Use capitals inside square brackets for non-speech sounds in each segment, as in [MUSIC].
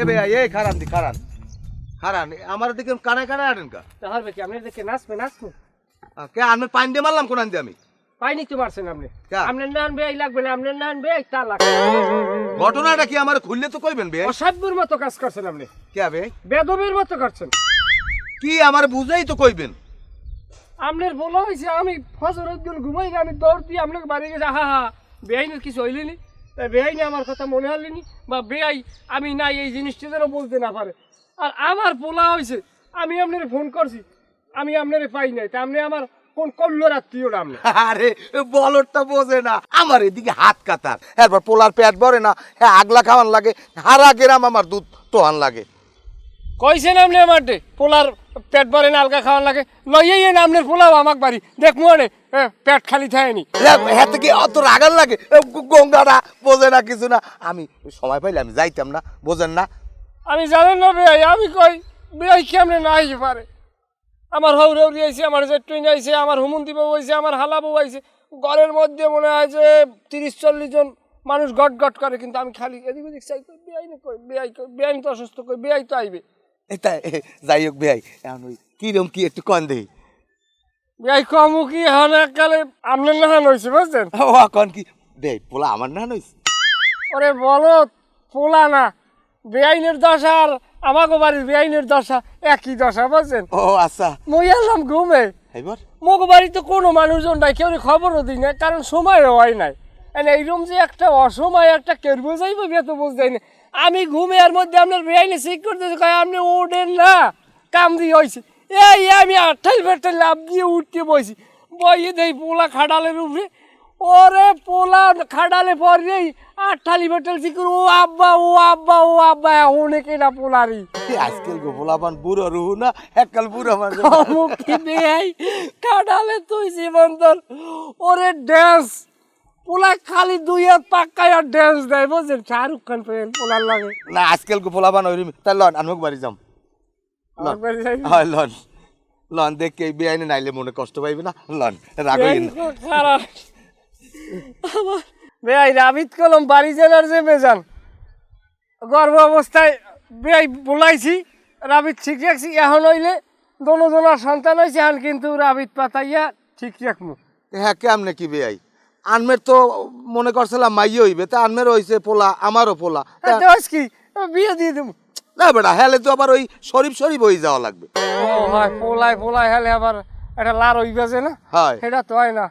এ বে এই খারান দি খারান খারান আমার দিকে কানে কানে আনেন কা তাহার বেকি আপনি দেখে নাচবে নাচবো? কে আমি পাইন দিয়ে মারলাম কোন আনতে আমি? পাইনি তো মারছেন আপনি। কা? আপনার নান বেয়াই লাগবে না আপনার নান বেয়াই তা লাগবে। ঘটনাটা কি আমার খুললে তো কইবেন বে? মতো কাজ করছেন আপনি। কে বে? বেদবের মতো করছেন। কি আমার বুঝেই তো কইবেন? আপনার বলা হয়েছে আমি ফজর উদ্দিন ঘুমাই আমি দৌড় দিয়ে আপনাকে বাড়ি গেছে হা হা বেআইনের কিছু হইলেনি। বেআইনি আমার কথা মনে হলেনি বা বেআই, আমি নাই, এই জিনিসটি যেন বলতে না পারে। আর আমার পোলা হয়েছে আমি আপনার ফোন করছি, আমি আপনার পাই নাই। তা আপনি আমার ফোন করল রাত্রিও নাম আরে বলরটা বোঝে না। আমার এদিকে হাত কাতার। এরপর পোলার পেট ভরে না হ্যাঁ আগলা খাওয়ান লাগে হারা গেরাম আমার দুধ তোহান লাগে। কইছেন আপনি আমার পোলার পেট ভরে না আলগা খাওয়ান লাগে। লইয়াই না আপনার পোলাও আমাক বাড়ি। দেখব আরে পেট খালি থাকেনি হ্যাঁ কি অত রাগার লাগে? এ, গ- গঙ্গারা বোঝে না কিছু না। আমি সময় পাইলে আমি যাইতাম না বোঝেন না। আমি জানেন না বেআই আমি কই বেআই কেমনে না আইতে পারে? আমার হৌরৌরি আইছে আমার জেটুইন আইছে আমার হুমন্তি বাবু আইছে আমার হালা বউ আইছে। ঘরের মধ্যে মনে হয় যে তিরিশ চল্লিশ জন মানুষ গট গট করে কিন্তু আমি খালি এদিক ওদিক চাই কই বেআই কই বেআই কই বেআই তো অসুস্থ কই বেআই তো আইবে। এটা যাই হোক ভাই এখন ওই কিরম কি একটু কন দেই। বেআই কমু কি এখন এককালে আপনার নাহান হয়েছে বুঝছেন? ও কন কি? বে পোলা আমার না নইস ওরে বলো পোলা না বেআইনের দশা আর আমাকে বাড়ির বেআইনের দশা একই দশা বুঝছেন? ও আচ্ছা। মই এলাম ঘুমে। এবার মোক বাড়িতে কোনো মানুষজন নাই কেউ খবরও দিই না কারণ সময় হয় নাই। এইরকম যে একটা অসময় একটা কেউ বোঝাইব বে তো বুঝতেই না। আমি ঘুমে এর মধ্যে আপনার বেআইনি ঠিক করতেছি কয় আপনি ওঠেন না কাম দিয়ে হয়েছে এই আমি আঠাইল ফেটাইল লাভ দিয়ে উঠতে বসি বইয়ে দেই পোলা খাডালের উপরে। ওরে পোলা খাডালে পরে আঠালি ফেটাল ঠিক ও আব্বা ও আব্বা ও আব্বা অনেকে না পোলারি আজকাল গো পোলাপান বুড়ো রুহু না এককাল বুড়ো আমার মুখে কাটালে তুই জীবন্তর ওরে ড্যান্স। পোলা খালি দুই হাত পাক্কায় আর ড্যান্স দেয় বুঝছেন? শাহরুখ খান পেন পোলার লাগে। না আজকাল গো পোলাপান ওই তাই লন আনমুক বাড়ি যাম। যাই। হয় লন। লন দেখে বেআইনে নাইলে মনে কষ্ট পাইবে না। লন রাগই খারাপ। আমার বেআই রাবিত কলম বাড়ি জেলার যে বেজান গর্ভ অবস্থায় বেআই বলাইছি রাবিত ঠিক রাখছি এখন হইলে দোনোজনার সন্তান হয়েছে এখন কিন্তু রাবিত পাতাইয়া ঠিক রাখমু হ্যাঁ কেমনে কি বেআই আনমের তো মনে করছিলাম মাইয়ে হইবে তা আনমের হইছে পোলা আমারও পোলা। তা- কি? বিয়ে দিয়ে দেবো। না বেটা হেলে তো আবার ওই শরীফ শরীফ হয়ে যাওয়া লাগবে। ও হয় পোলাই পোলাই হেলে আবার একটা লার হই গেছে না? হয়। সেটা তো হয় না।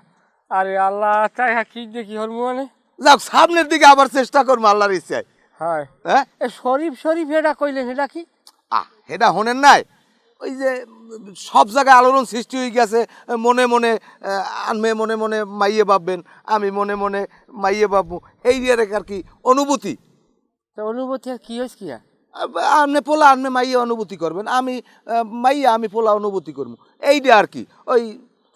আরে আল্লাহ তাই হ্যাঁ কি দেখি হল মানে যাক সামনের দিকে আবার চেষ্টা করব আল্লাহর ইচ্ছায়। হয়। হ্যাঁ? এ শরীফ শরীফ এটা কইলেন এটা কি? আহ এটা হনেন নাই? ওই যে সব জায়গায় আলোড়ন সৃষ্টি হয়ে গেছে মনে মনে আনমে মনে মনে মাইয়ে ভাববেন আমি মনে মনে মাইয়ে ভাববো। এই দিয়ে আর কি অনুভূতি। তো অনুভূতি আর কি হয়েছে কি আর? আপনি পোলা আপনি মাইয়ে অনুভূতি করবেন আমি মাইয়া আমি পোলা অনুভূতি করব। এইটা আর কি ওই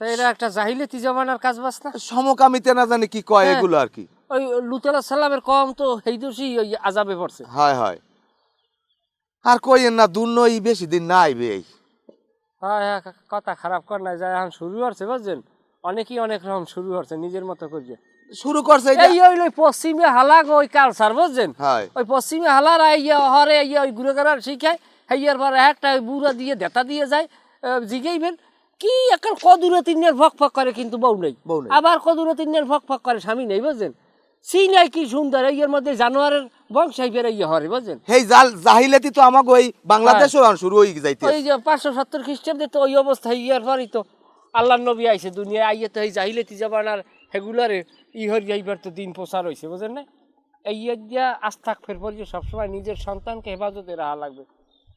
এটা একটা জাহিলেতি জমানার কাজ বাস না সমকামিতে না জানি কি কয় হ্যাঁ। এগুলো আর কি। ওই লুতেলা সাল্লামের কম তো সেই দোষী ওই আজাবে পড়ছে। হয় হয়। আর কইেন না দুর্নই বেশি দিন নাই বে। হ্যাঁ হ্যাঁ কথা খারাপ কর না যায় এখন শুরু হচ্ছে বুঝছেন? অনেকেই অনেক রকম শুরু হচ্ছে নিজের মতো করছে শুরু করছে এই ওই ওই পশ্চিমে হালাক ওই কালচার বুঝছেন? ওই পশ্চিমে হালার আইয়া হরে আইয়া ওই করার শিখায় হাইয়ার পরে একটা বুড়া দিয়ে দেতা দিয়ে যায় জিগাইবেন। কি একাল কদুরে তিনের ফক ফক করে কিন্তু বউ নেই। বউ আবার কদুরে তিনের ফক ফক করে স্বামী নেই বুঝছেন? সি নাই কি সুন্দর এই মধ্যে জানোয়ারের ইয়ে হরে বুঝছেন? হেই জাল জাহিলাতি তো আমাকে ওই বাংলাদেশও শুরু হয়ে যাইতে ওই যে পাঁচশো সত্তর খ্রিস্টাব্দে তো ওই অবস্থা ইয়ার পরই তো আল্লাহ নবী আইছে দুনিয়া আইয়ে তো এই জাহিলেতি জবানার হেগুলারে ই হরি যাইবার তো দিন প্রচার হয়েছে না? এই দিয়া আস্থাক ফের সবসময় নিজের সন্তানকে হেফাজতে রাখা লাগবে।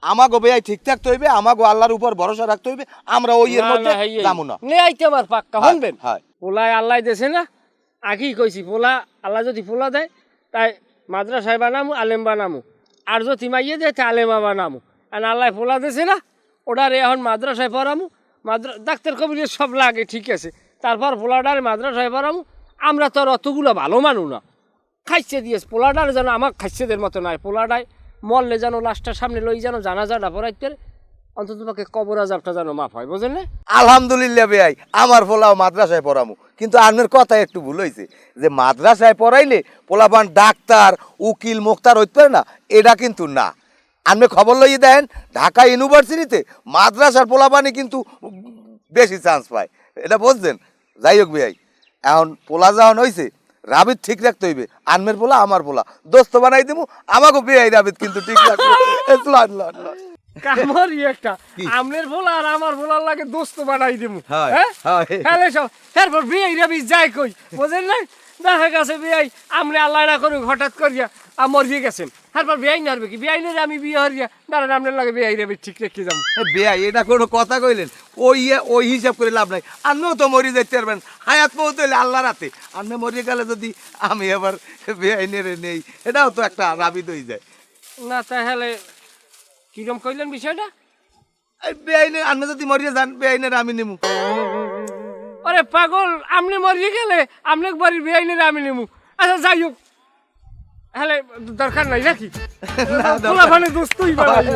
আমাগো বেয়াই ঠিক থাকতে হইবে আমাগো আল্লাহর উপর ভরসা রাখতে হইবে আমরা ওই এর মধ্যে। যাব না। নে আইতে আমার পাক্কা হনবেন হয়। পোলায় আল্লাহ দেছে না? আগেই কইছি, পোলা, আল্লাহ যদি পোলা দেয়, তাই মাদ্রাসায় বানামু, আলেম বানামু। আর যদি মাইয়ে দেয়, তাই আলেমা বানামু। আর আল্লাহ পোলা দেছে না, ওটারে এখন মাদ্রাসায় পড়ামু। মাদ্রা, ডাক্তার কবিরের সব লাগে, ঠিক আছে। তারপর পোলাডারে মাদ্রাসায় পড়ামু। আমরা তো আর অতগুলো ভালো মানু না। খাইছে দিয়েছে পোলাডার যেন আমার খাইছেদের মতো নয় পোলাডায় মরলে যেন লাস্টার সামনে লই যেন জানাজাটা পড়াইতে অন্তত পক্ষে কবর আজাবটা যেন মাফ হয় বুঝলেন আলহামদুলিল্লাহ বেয়াই আমার পোলাও মাদ্রাসায় পড়ামু। কিন্তু আপনার কথা একটু ভুল হয়েছে যে মাদ্রাসায় পড়াইলে পোলাপান ডাক্তার উকিল মুক্তার হইতে পারে না এটা কিন্তু না। আপনি খবর লইয়ে দেন ঢাকা ইউনিভার্সিটিতে মাদ্রাসার পোলাপানি কিন্তু বেশি চান্স পায়। এটা বুঝছেন? যাই হোক ভাই এখন পোলা যাওয়ান হয়েছে রাবিদ ঠিক রাখতে হইবে আনমের পোলা আমার পোলা। দোস্ত বানাই দেবো আমাকে বেআই রাবিদ কিন্তু ঠিক রাখবে [LAUGHS] কামড়ি [LAUGHS] একটা? আমনের ভোলা আর আমার ভোলার লাগে দোস্ত বানাই দেবো হয়, হ্যাঁ? সব তারপর বিয়ে রাবি যাই কই বুঝেন না দেখা গেছে বিয়ে আমনে আল্লাহ না করুক হঠাৎ করিয়া আর মরিয়ে গেছেন। তারপর বিয়ে নারবে কি? বিয়ে নিলে আমি বিয়ে হরিয়া দাঁড়ান আপনার লাগে বিয়ে রাবি ঠিক রেখে যাব। এ, বেআই এটা কোনো কথা কইলেন? ওই ওই হিসাব করে লাভ নাই। আমিও তো মরি যাইতে পারবেন। হায়াত পৌঁছ হইলে আল্লাহ রাতে। আপনি মরিয়ে গেলে যদি আমি আবার বেআই নেড়ে নেই এটাও তো একটা রাবিদ হয়ে যায়। না তাহলে কিরম কইলেন বিষয়টা? বেআইনে আপনি যদি মরিয়ে যান বেআইনের আমি নেমু। আরে পাগল আপনি মরিয়ে গেলে আপনি বাড়ির নিলে আমি নেব আচ্ছা যাই হোক। হ্যাঁ দরকার নাই নাকি দোস্তই বানাই